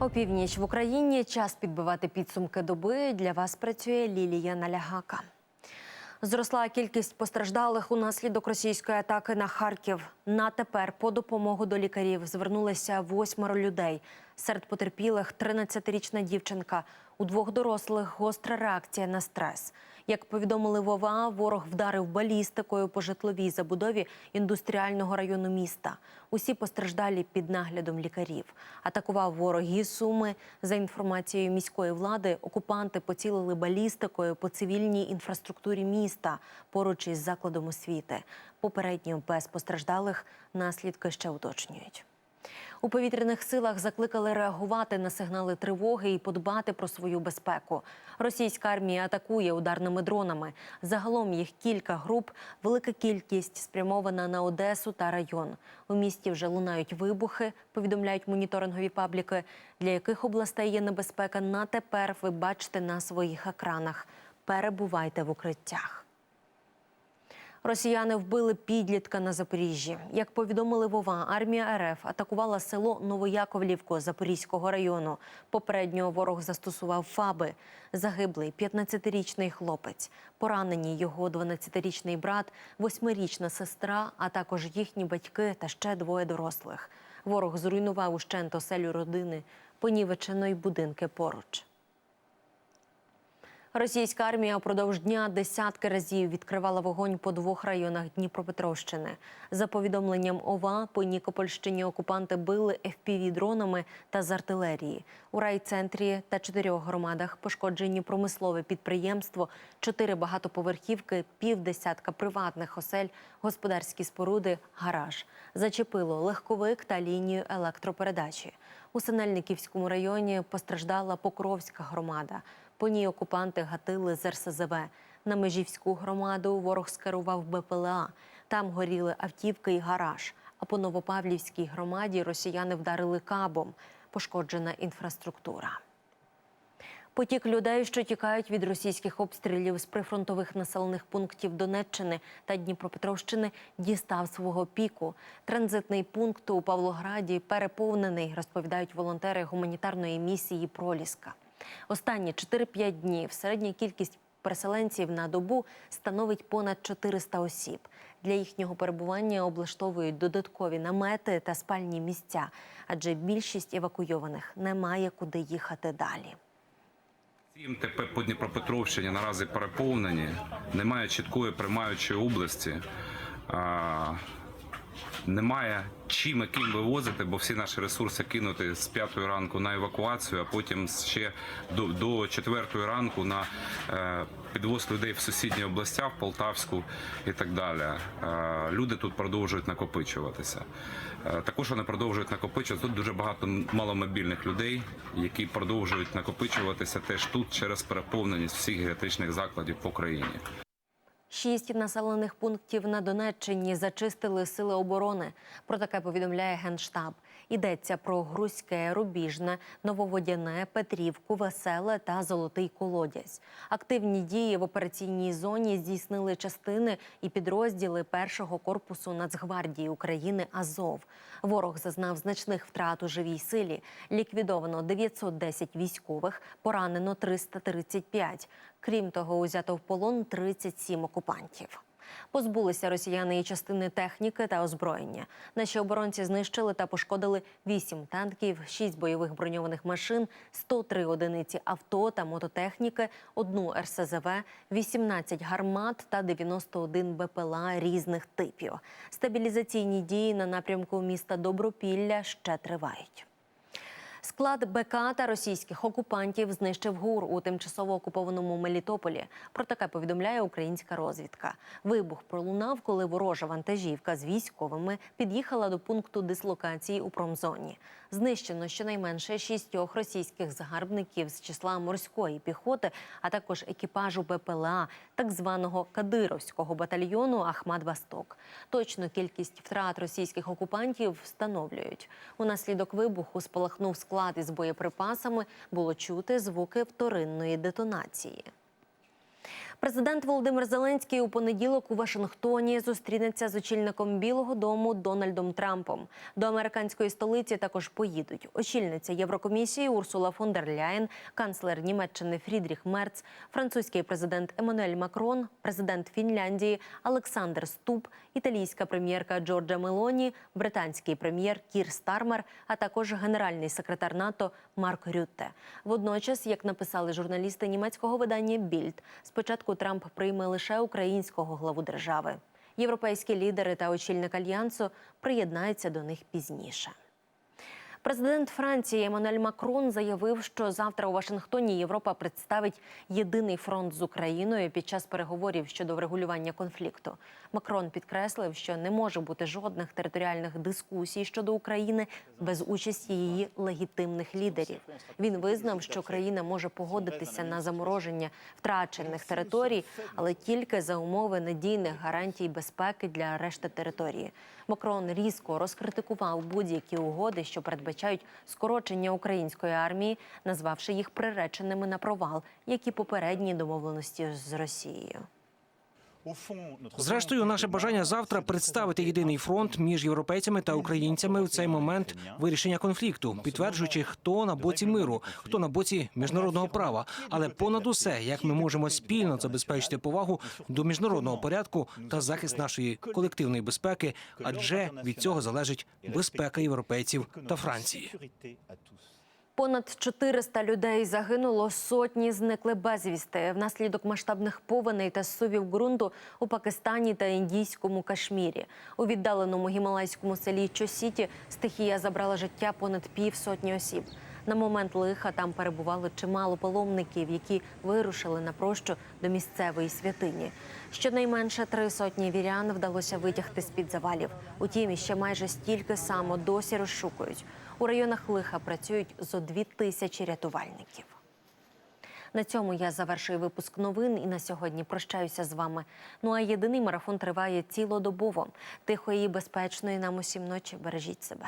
Опівніч в Україні час підбивати підсумки доби. Для вас працює Лілія Налягака. Зросла кількість постраждалих унаслідок російської атаки на Харків. На тепер по допомогу до лікарів звернулися восьмеро людей. Серед потерпілих 13-річна дівчинка. У двох дорослих гостра реакція на стрес. Як повідомили ВОВА, ворог вдарив балістикою по житловій забудові індустріального району міста. Усі постраждалі під наглядом лікарів. Атакував ворог і суми. За інформацією міської влади, окупанти поцілили балістикою по цивільній інфраструктурі міста поруч із закладом освіти. Попередньо без постраждалих наслідки ще уточнюють. У повітряних силах закликали реагувати на сигнали тривоги і подбати про свою безпеку. Російська армія атакує ударними дронами. Загалом їх кілька груп, велика кількість спрямована на Одесу та район. У місті вже лунають вибухи, повідомляють моніторингові пабліки. Для яких областей є небезпека на тепер ви бачите на своїх екранах. Перебувайте в укриттях. Росіяни вбили підлітка на Запоріжжі. Як повідомили Вова, армія РФ атакувала село Новояковлівку Запорізького району. Попередньо ворог застосував ФАБи. Загиблий 15-річний хлопець. Поранені його 12-річний брат, 8-річна сестра, а також їхні батьки та ще двоє дорослих. Ворог зруйнував ущент оселю родини, понівечено й будинки поруч. Російська армія упродовж дня десятки разів відкривала вогонь по двох районах Дніпропетровщини. За повідомленням ОВА, по Нікопольщині окупанти били FPV-дронами та з артилерії. У райцентрі та чотирьох громадах пошкоджені промислове підприємство, чотири багатоповерхівки, півдесятка приватних осель, господарські споруди, гараж. Зачепило легковик та лінію електропередачі. У Синельниківському районі постраждала Покровська громада. По ній окупанти гатили з РСЗВ. На Межівську громаду ворог скерував БПЛА. Там горіли автівки і гараж. А по Новопавлівській громаді росіяни вдарили кабом. Пошкоджена інфраструктура. Потік людей, що тікають від російських обстрілів з прифронтових населених пунктів Донеччини та Дніпропетровщини, дістав свого піку. Транзитний пункт у Павлограді переповнений, розповідають волонтери гуманітарної місії Проліска. Останні 4-5 днів середня кількість переселенців на добу становить понад 400 осіб. Для їхнього перебування облаштовують додаткові намети та спальні місця, адже більшість евакуйованих не має куди їхати далі. Сім ТП по Дніпропетровщині наразі переповнені, немає чіткої приймаючої області. Немає чим і ким вивозити, бо всі наші ресурси кинути з п'ятої ранку на евакуацію, а потім ще до, четвертої ранку на е, підвоз людей в сусідні областя, в Полтавську і так далі. Е, люди тут продовжують накопичуватися. Е, також вони продовжують накопичуватися. Тут дуже багато маломобільних людей, які продовжують накопичуватися теж тут через переповненість всіх геріатричних закладів по країні. Шість населених пунктів на Донеччині зачистили сили оборони. Про таке повідомляє генштаб. Йдеться про Грузьке, Рубіжне, Нововодяне, Петрівку, Веселе та Золотий Колодязь. Активні дії в операційній зоні здійснили частини і підрозділи першого корпусу Нацгвардії України Азов. Ворог зазнав значних втрат у живій силі. Ліквідовано 910 військових, поранено 335. Крім того, узято в полон 37 окупантів. Позбулися росіяни і частини техніки та озброєння. Наші оборонці знищили та пошкодили 8 танків, 6 бойових броньованих машин, 103 одиниці авто та мототехніки, одну РСЗВ, 18 гармат та 91 БПЛА різних типів. Стабілізаційні дії на напрямку міста Добропілля ще тривають. Склад БК та російських окупантів знищив ГУР у тимчасово окупованому Мелітополі. Про таке повідомляє українська розвідка. Вибух пролунав, коли ворожа вантажівка з військовими під'їхала до пункту дислокації у промзоні. Знищено щонайменше шістьох російських загарбників з числа морської піхоти, а також екіпажу БПЛА так званого Кадировського батальйону Ахмад Восток. Точну кількість втрат російських окупантів встановлюють. Унаслідок вибуху спалахнув склад із боєприпасами. Було чути звуки вторинної детонації. Президент Володимир Зеленський у понеділок у Вашингтоні зустрінеться з очільником Білого Дому Дональдом Трампом. До американської столиці також поїдуть очільниця Єврокомісії Урсула фон дер Ляєн, канцлер Німеччини Фрідріх Мерц, французький президент Еммануель Макрон, президент Фінляндії Олександр Ступ, італійська прем'єрка Джорджа Мелоні, британський прем'єр Кір Стармер, а також генеральний секретар НАТО Марк Рютте. Водночас, як написали журналісти німецького видання Більд, спочатку Трамп прийме лише українського главу держави. Європейські лідери та очільник альянсу приєднаються до них пізніше. Президент Франції Еммануель Макрон заявив, що завтра у Вашингтоні Європа представить єдиний фронт з Україною під час переговорів щодо врегулювання конфлікту. Макрон підкреслив, що не може бути жодних територіальних дискусій щодо України без участі її легітимних лідерів. Він визнав, що країна може погодитися на замороження втрачених територій, але тільки за умови надійних гарантій безпеки для решти території. Макрон різко розкритикував будь-які угоди, що передбачають скорочення української армії, назвавши їх приреченими на провал, як і попередні домовленості з Росією. Зрештою, наше бажання завтра представити єдиний фронт між європейцями та українцями в цей момент вирішення конфлікту, підтверджуючи, хто на боці миру, хто на боці міжнародного права. Але понад усе, як ми можемо спільно забезпечити повагу до міжнародного порядку та захист нашої колективної безпеки, адже від цього залежить безпека європейців та Франції. Понад 400 людей загинуло, сотні зникли безвісти внаслідок масштабних повеней та сувів ґрунту у Пакистані та індійському Кашмірі. У віддаленому гімалайському селі Чосіті стихія забрала життя понад півсотні осіб. На момент лиха там перебувало чимало паломників, які вирушили на прощу до місцевої святині. Щонайменше три сотні вірян вдалося витягти з-під завалів. Утім, іще майже стільки само досі розшукують. У районах лиха працюють зо дві тисячі рятувальників. На цьому я завершую випуск новин і на сьогодні прощаюся з вами. Ну а єдиний марафон триває цілодобово. Тихої і безпечної нам усім ночі. Бережіть себе.